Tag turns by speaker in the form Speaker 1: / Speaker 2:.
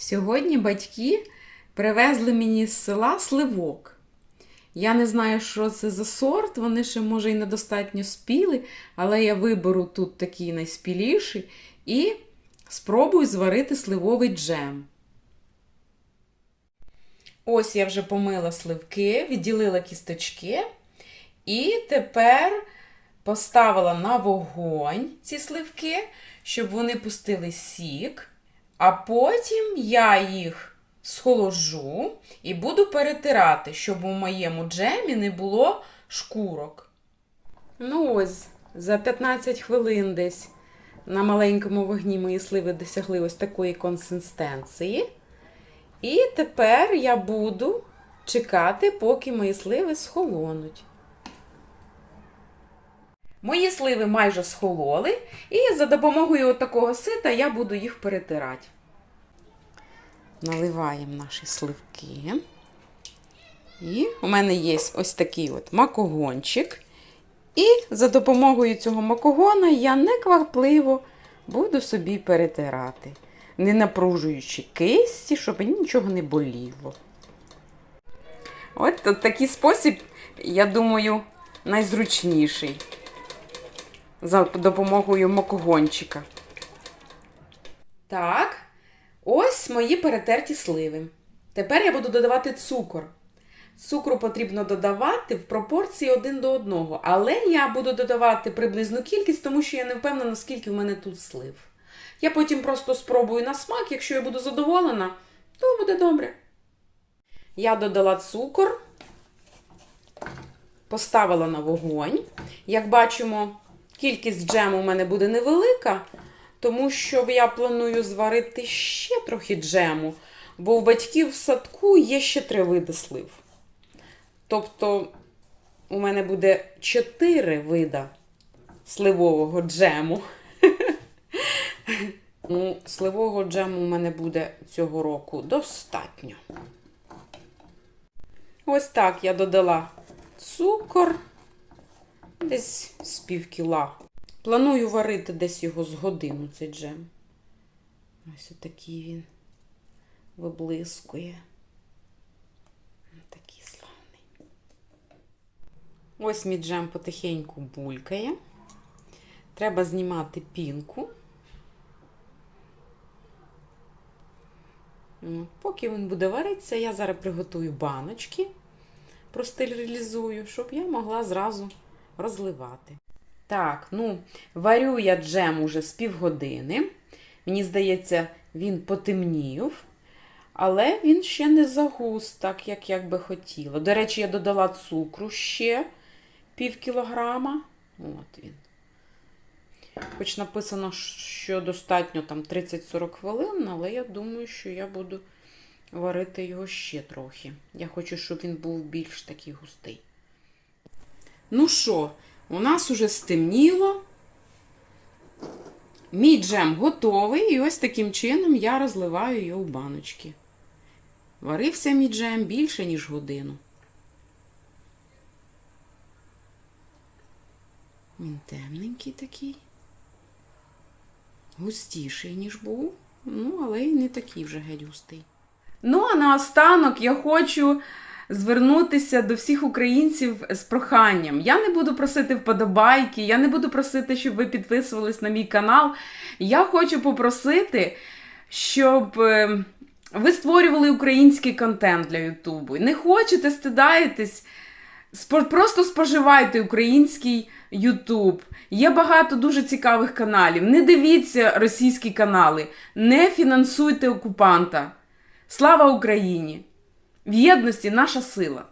Speaker 1: Сьогодні батьки привезли мені з села сливок. Я не знаю, що це за сорт, вони ще, може, і недостатньо спіли, але я виберу тут такий найспіліший і спробую зварити сливовий джем. Ось я вже помила сливки, відділила кісточки. І тепер поставила на вогонь ці сливки, щоб вони пустили сік. А потім я їх схоложу і буду перетирати, щоб у моєму джемі не було шкурок. Ну ось, за 15 хвилин десь на маленькому вогні мої сливи досягли ось такої консистенції. І тепер я буду чекати, поки мої сливи схолонуть. Мої сливи майже схололи, і за допомогою такого сита я буду їх перетирати. Наливаємо наші сливки. І у мене є ось такий от макогончик. І за допомогою цього макогона я неквапливо буду собі перетирати, не напружуючи кисті, щоб нічого не боліло. От, от такий спосіб, я думаю, найзручніший за допомогою макогончика. Так, ось мої перетерті сливи. Тепер я буду додавати цукор. Цукру потрібно додавати в пропорції один до одного, але я буду додавати приблизну кількість, тому що я не впевнена, скільки в мене тут слив. Я потім просто спробую на смак, якщо я буду задоволена, то буде добре. Я додала цукор, поставила на вогонь. Як бачимо, кількість джему у мене буде невелика, тому що я планую зварити ще трохи джему, бо у батьків в садку є ще три види слив. Тобто, у мене буде чотири вида сливового джему. Ну, сливового джему у мене буде цього року достатньо. Ось так я додала цукор десь з пів кіла. Планую варити десь його з годину, цей джем. Ось отакий він виблискує. Такий славний. Ось мій джем потихеньку булькає. Треба знімати пінку. Поки він буде варитися, я зараз приготую баночки, простерилізую, щоб я могла зразу розливати. Так, ну, варю я джем уже з півгодини. Мені здається, він потемнів, але він ще не загус, так як, як би хотіла. До речі, я додала цукру ще пів кілограма. От він. Хоч написано, що достатньо там 30-40 хвилин, але я думаю, що я буду варити його ще трохи. Я хочу, щоб він був більш такий густий. Ну що, у нас уже стемніло. Мій джем готовий, і ось таким чином я розливаю його в баночки. Варився мій джем більше, ніж годину. Він темненький такий. Густіший, ніж був, ну, але й не такий вже геть густий. Ну, а наостанок я хочу звернутися до всіх українців з проханням. Я не буду просити вподобайки, я не буду просити, щоб ви підписувались на мій канал. Я хочу попросити, щоб е, ви створювали український контент для Ютубу. Не хочете, стидаєтесь. Просто споживайте український Ютуб. Є багато дуже цікавих каналів. Не дивіться російські канали, не фінансуйте окупанта. Слава Україні! В єдності наша сила!